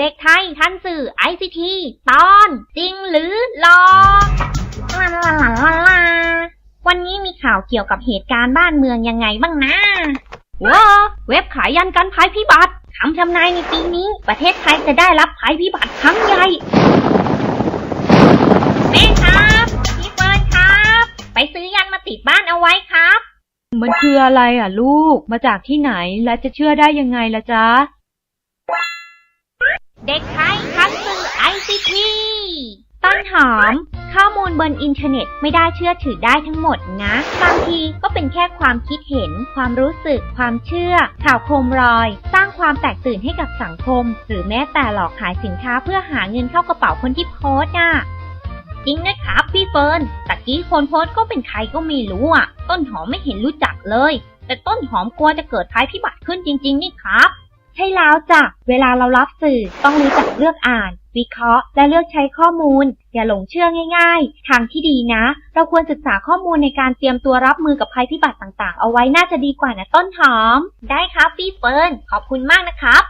เด็กไทยทันสื่อ ICT ตอนจริงหรือหลอกลาลาลาลาลาวันนี้มีข่าวเกี่ยวกับเหตุการณ์บ้านเมืองยังไงบ้างนะว้าเว็บขายยันกันภัยพิบัติคำทำนายในปีนี้ ประเทศไทยจะได้รับภัยพิบัติครั้งใหญ่แม่ครับพี่เฟิร์นครับ ไปซื้อยันมาติดบ้านเอาไว้ครับ มันคืออะไรอะลูกมาจากที่ไหนและจะเชื่อได้ยังไงล่ะจ๊ะ เด็กไทยทันสื่อ ICT ต้นหอม ข้อมูลบนอินเทอร์เน็ตไม่ได้เชื่อถือได้ทั้งหมดนะบางทีก็เป็นแค่ความคิดเห็น ความรู้สึก ความเชื่อ ข่าวโคมลอย สร้างความแตกตื่นให้กับสังคม หรือแม้แต่หลอกขายสินค้าเพื่อหาเงินเข้ากระเป๋าคนที่โพสต์น่ะจริงนะครับพี่เฟิร์นตะกี้คนโพสต์ก็เป็นใครก็ไม่รู้อะ ต้นหอมไม่เห็นรู้จักเลย แต่ต้นหอมกลัวจะเกิดภัยพิบัติขึ้นจริง ๆ นี่ครับ แล้วจ้ะ เวลาเรารับสื่อต้องรู้จักเลือกอ่าน วิเคราะห์ และเลือกใช้ข้อมูล อย่าหลงเชื่อง่าย ๆ ทางที่ดีนะ เราควรศึกษาข้อมูลในการเตรียมตัวรับมือกับภัยพิบัติต่างๆ เอาไว้น่าจะดีกว่านะต้นหอม ได้ครับพี่เฟิร์นขอบคุณมากนะครับ